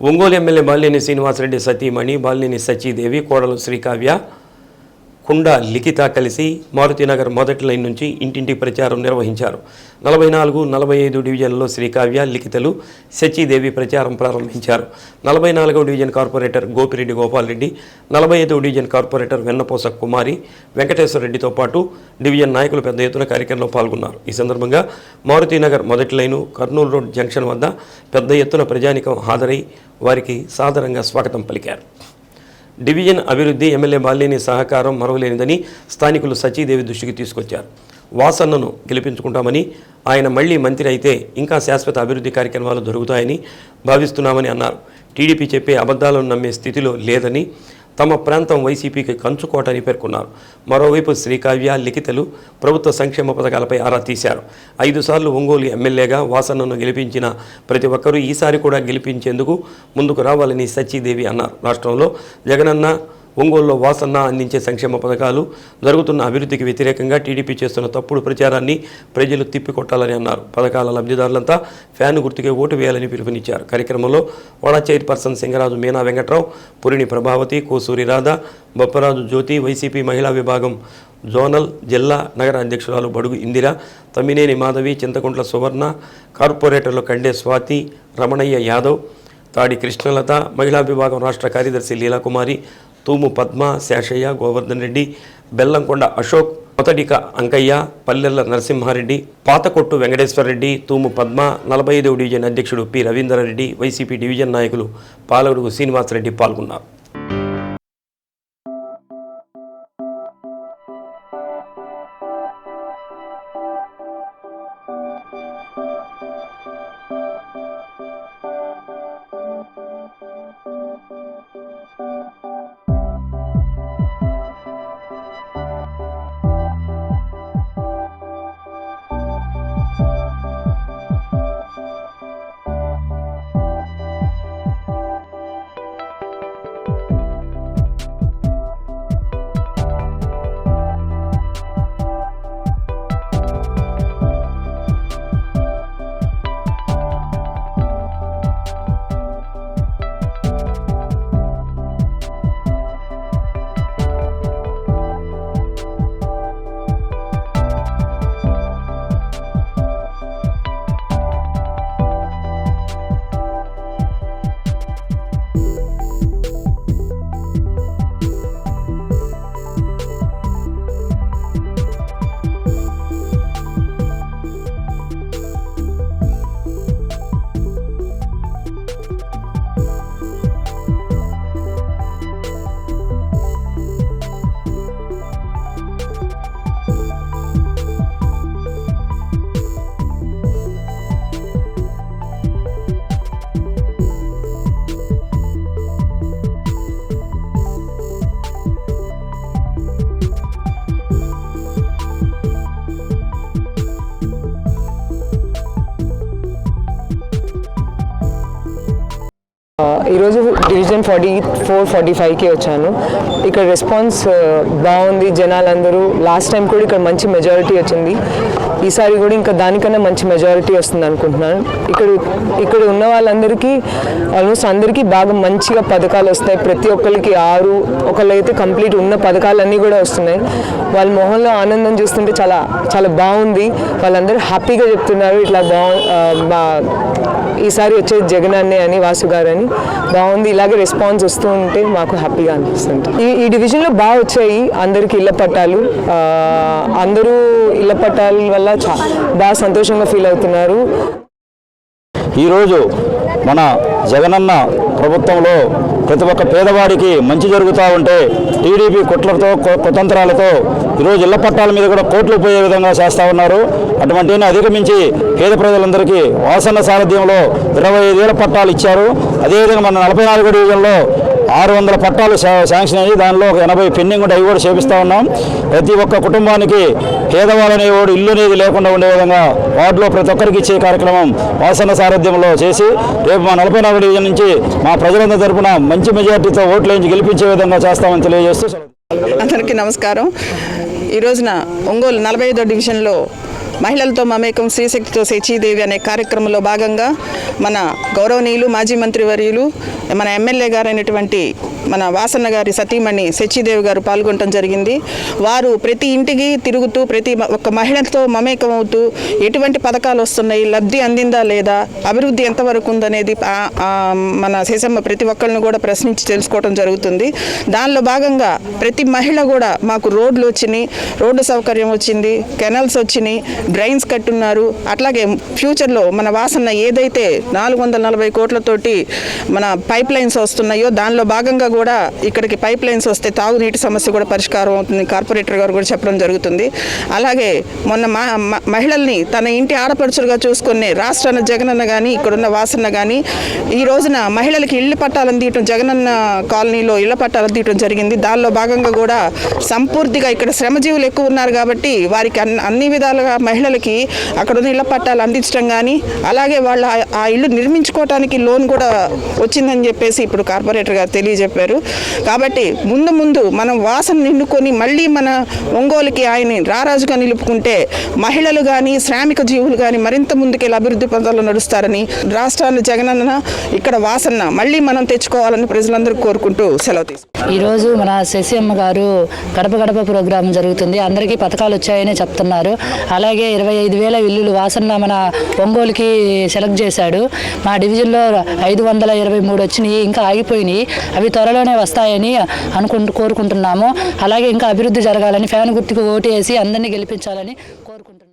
Ongole MLA Balineni Srinivasa Reddy సతీమణి బాలినేని సచీదేవి కోడలు Srikavya Honda లిఖిత కలిసి మారుతినగర్ మొదటి లైన్ నుంచి ఇంటింటి ప్రచారం నిర్వహించారు. నలభై నాలుగు నలభై ఐదు డివిజన్లలో శ్రీకావ్య లిఖితలు సచిదేవి ప్రచారం ప్రారంభించారు. నలభై నాలుగవ డివిజన్ కార్పొరేటర్ గోపిరెడ్డి గోపాల్రెడ్డి నలభై ఐదవ డివిజన్ కార్పొరేటర్ వెన్నపోస కుమారి వెంకటేశ్వర రెడ్డితో పాటు డివిజన్ నాయకులు పెద్ద ఎత్తున కార్యక్రమంలో పాల్గొన్నారు. ఈ సందర్భంగా మారుతినగర్ మొదటి లైను కర్నూలు రోడ్ జంక్షన్ వద్ద పెద్ద ఎత్తున ప్రజానికం హాజరై వారికి సాదరంగా స్వాగతం పలికారు. డివిజన్ అభివృద్ధి ఎమ్మెల్యే బాలినేని సహకారం మరవలేనిదని స్థానికులు సచీదేవి దృష్టికి తీసుకొచ్చారు. వాసన్నను గెలిపించుకుంటామని ఆయన మళ్ళీ మంత్రి అయితే ఇంకా శాశ్వత అభివృద్ధి కార్యక్రమాలు దొరుకుతాయని భావిస్తున్నామని అన్నారు. టీడీపీ చెప్పే అబద్ధాలను నమ్మే స్థితిలో లేదని తమ ప్రాంతం వైసీపీకి కంచుకోటని పేర్కొన్నారు. మరోవైపు శ్రీకావ్య లిఖితలు ప్రభుత్వ సంక్షేమ పథకాలపై ఆరా తీశారు. ఐదు సార్లు ఒంగోలు ఎమ్మెల్యేగా వాసన్నను గెలిపించిన ప్రతి ఒక్కరూ ఈసారి కూడా గెలిపించేందుకు ముందుకు రావాలని సచ్చిదేవి అన్నారు. రాష్ట్రంలో జగనన్న ఒంగోలులో వాసన్న అందించే సంక్షేమ పథకాలు జరుగుతున్న అభివృద్ధికి వ్యతిరేకంగా టీడీపీ చేస్తున్న తప్పుడు ప్రచారాన్ని ప్రజలు తిప్పికొట్టాలని అన్నారు. పథకాల లబ్ధిదారులంతా ఫ్యాన్ గుర్తుకే ఓటు వేయాలని పిలుపునిచ్చారు. కార్యక్రమంలో వడా చైర్పర్సన్ సింగరాజు మీనా వెంకట్రావు పురిణి ప్రభావతి కోసూరి రాధ బొప్పరాజు జ్యోతి వైసీపీ మహిళా విభాగం జోనల్ జిల్లా నగర అధ్యక్షురాలు బడుగు ఇందిర తమ్మినేని మాధవి చింతకుంట్ల సువర్ణ కార్పొరేటర్లు కండే స్వాతి రమణయ్య యాదవ్ తాడి కృష్ణలత మహిళా విభాగం రాష్ట్ర కార్యదర్శి లీలాకుమారి తూము పద్మ శేషయ్య గోవర్ధన్ రెడ్డి బెల్లంకొండ అశోక్ మొదటిక అంకయ్య పల్లెల్ల నరసింహారెడ్డి పాతకొట్టు వెంకటేశ్వరరెడ్డి తూము పద్మ నలభై ఐదవ డివిజన్ అధ్యక్షుడు పి రవీందర్రెడ్డి వైసీపీ డివిజన్ నాయకులు పాలగుడుగు శ్రీనివాసరెడ్డి పాల్గొన్నారు. ఈరోజు డివిజన్ ఫార్టీ ఫోర్ ఫార్టీ ఫైవ్కి వచ్చాను. ఇక్కడ రెస్పాన్స్ బాగుంది బాగుంది. జనాలందరూ లాస్ట్ టైం కూడా ఇక్కడ మంచి మెజారిటీ వచ్చింది. ఈసారి కూడా ఇంకా దానికన్నా మంచి మెజారిటీ వస్తుంది అనుకుంటున్నాను. ఇక్కడ ఇక్కడ ఉన్న వాళ్ళందరికీ ఆల్మోస్ట్ అందరికీ బాగా మంచిగా పథకాలు వస్తాయి. ప్రతి ఒక్కరికి ఆరు ఒకళ్ళైతే కంప్లీట్ ఉన్న పథకాలన్నీ కూడా వస్తున్నాయి. వాళ్ళ మొహంలో ఆనందం చూస్తుంటే చాలా చాలా బాగుంది. వాళ్ళందరూ హ్యాపీగా చెప్తున్నారు. ఇట్లా బాగు ఈసారి వచ్చేది జగన్ అన్నే అని వాసు గారు అని బాగుంది. ఇలాగే రెస్పాన్స్ వస్తూ ఉంటే మాకు హ్యాపీగా అనిపిస్తుంది. ఈ ఈ డివిజన్లో బాగా వచ్చాయి అందరికి ఇళ్ళ పట్టాలు. అందరూ ఇళ్ళ పట్టాల వల్ల బాగా సంతోషంగా ఫీల్ అవుతున్నారు. ఈరోజు మన జగనన్న ప్రభుత్వంలో ప్రతి ఒక్క పేదవాడికి మంచి జరుగుతూ ఉంటే టీడీపీ కుట్లతో కు- కుతంత్రాలతో ఈరోజు ఇళ్ళ పట్టాల మీద కూడా కోట్లు పోయే విధంగా చేస్తూ ఉన్నారు. అటువంటిని అధిగమించి పేద ప్రజలందరికీ వాసన సారథ్యంలో ఇరవై ఐదేళ్ళ పట్టాలు ఇచ్చారు. అదేవిధంగా మన నలభై నాలుగు డివిజన్లో ఆరు వందల పట్టాలు శాంక్షన్ అయ్యి దానిలో ఒక ఎనభై పెండింగ్ ఉంటే అవి కూడా చేపిస్తూ ఉన్నాం. ప్రతి ఒక్క కుటుంబానికి పేదవాళ్ళనేవాడు ఇల్లు అనేది లేకుండా ఉండే విధంగా వార్డులో ప్రతి ఒక్కరికి ఇచ్చే కార్యక్రమం వాసన సారథ్యంలో చేసి రేపు మా నలభై నాలుగు డివిజన్ నుంచి మా ప్రజలందరి తరఫున మంచి మెజార్టీతో ఓట్లు వేయించి గెలిపించే విధంగా చేస్తామని తెలియజేస్తూ అందరికీ నమస్కారం. ఈ రోజున ఒంగోలు నలభై ఐదో డివిజన్లో మహిళలతో మమేకం శ్రీశక్తితో శచీదేవి అనే కార్యక్రమంలో భాగంగా మన గౌరవనీయులు మాజీ మంత్రివర్యులు మన ఎమ్మెల్యే గారైనటువంటి మన వాసన్న గారి సతీమణి శచీదేవి గారు పాల్గొనడం జరిగింది. వారు ప్రతి ఇంటికి తిరుగుతూ ప్రతి మ- ఒక్క మహిళతో మమేకం అవుతూ ఎటువంటి పథకాలు వస్తున్నాయి లబ్ధి అందిందా లేదా అభివృద్ధి ఎంతవరకు ఉందనేది మన శేషమ్మ ప్రతి ఒక్కరిని కూడా ప్రశ్నించి తెలుసుకోవడం జరుగుతుంది. దానిలో భాగంగా ప్రతి మహిళ కూడా మాకు రోడ్లు వచ్చినాయి రోడ్డు సౌకర్యం వచ్చింది కెనల్స్ వచ్చినాయి డ్రైన్స్ కట్టున్నారు. అట్లాగే ఫ్యూచర్లో మన వాసన ఏదైతే నాలుగు వందల నలభై కోట్లతోటి మన పైప్ లైన్స్ వస్తున్నాయో దానిలో భాగంగా కూడా ఇక్కడికి పైప్ లైన్స్ వస్తే తాగునీటి సమస్య కూడా పరిష్కారం అవుతుంది. కార్పొరేటర్ గారు కూడా చెప్పడం జరుగుతుంది. అలాగే మొన్న మా మహిళల్ని తన ఇంటి ఆడపడుచులుగా చూసుకునే రాష్ట్రాన జగనన్న కానీ ఇక్కడున్న వాసన్న కానీ ఈ రోజున మహిళలకి ఇళ్ళ పట్టాలను తీయటం జగనన్న కాలనీలో ఇళ్ళ పట్టాలను తీయటం జరిగింది. దానిలో భాగంగా కూడా సంపూర్తిగా ఇక్కడ శ్రమజీవులు ఎక్కువ ఉన్నారు కాబట్టి వారికి అన్ని అన్ని విధాలుగా మహిళలకి అక్కడ ఉన్న ఇళ్ళ పట్టాలు అందించడం కానీ అలాగే వాళ్ళ ఆ- ఇల్లు నిర్మించుకోవటానికి లోన్ కూడా వచ్చిందని చెప్పేసి ఇప్పుడు కార్పొరేటర్ గారు తెలియజెప్పారు. కాబట్టి ముందు ముందు మనం వాసన నిండుకొని మళ్ళీ మన ఒంగోలుకి ఆయన్ని రారాజుగా నిలుపుకుంటే మహిళలు కానీ శ్రామిక జీవులు కానీ మరింత ముందుకెళ్ళి అభివృద్ధి పథంలో నడుస్తారని రాష్ట్రాన్ని జగనన్న ఇక్కడ వాసన మళ్ళీ మనం తెచ్చుకోవాలని ప్రజలందరూ కోరుకుంటూ సెలవు తీసుకుంటాం ఈరోజు మన శశియమ్మ గారు గడప గడప ప్రోగ్రాం జరుగుతుంది. అందరికీ పథకాలు వచ్చాయని చెప్తున్నారు. అలాగే ఇరవై ఐదు వేల ఇల్లులు వాసన మన ఒంగోలుకి సెలెక్ట్ చేశాడు. మా డివిజన్లో ఐదు వందల ఇరవై మూడు వచ్చినాయి ఇంకా ఆగిపోయినాయి. అవి త్వరలోనే వస్తాయని అనుకుంటూ కోరుకుంటున్నాము. అలాగే ఇంకా అభివృద్ధి జరగాలని ఫ్యాన్ గుర్తుకు ఓటు వేసి అందరినీ గెలిపించాలని కోరుకుంటున్నాము.